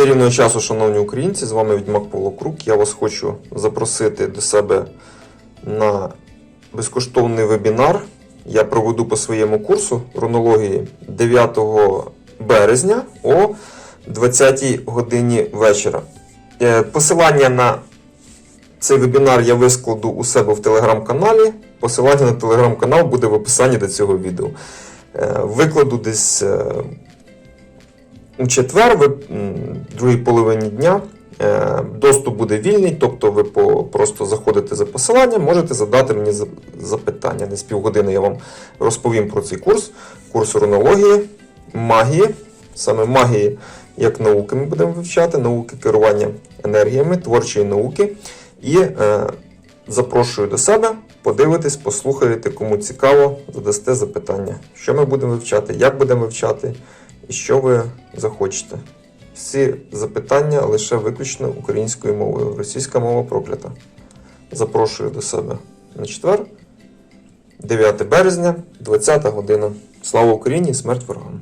Чарівного часу, шановні українці, з вами Відьмак Павло Крук. Я вас хочу запросити до себе на безкоштовний вебінар. Я проведу по своєму курсу рунології 9 березня о 20 годині вечора. Е, Посилання на цей вебінар я вискладу у себе в телеграм-каналі. Посилання на телеграм-канал буде в описанні до цього відео. Е, Викладу десь е, у четвер, другій половині дня. Е, Доступ буде вільний, тобто ви просто заходите за посиланням, можете задати мені за- запитання. Десь півгодини я вам розповім про цей курс. Курс рунології, магії, саме магії як науки ми будемо вивчати, науки керування енергіями, творчої науки. І е, запрошую до себе, подивитись, послухаєте, кому цікаво, задасте запитання, що ми будемо вивчати, як будемо вивчати і що ви захочете. Всі запитання лише виключно українською мовою. Російська мова проклята. Запрошую до себе на четвер, 9 березня, 20 година. Слава Україні! Смерть ворогам!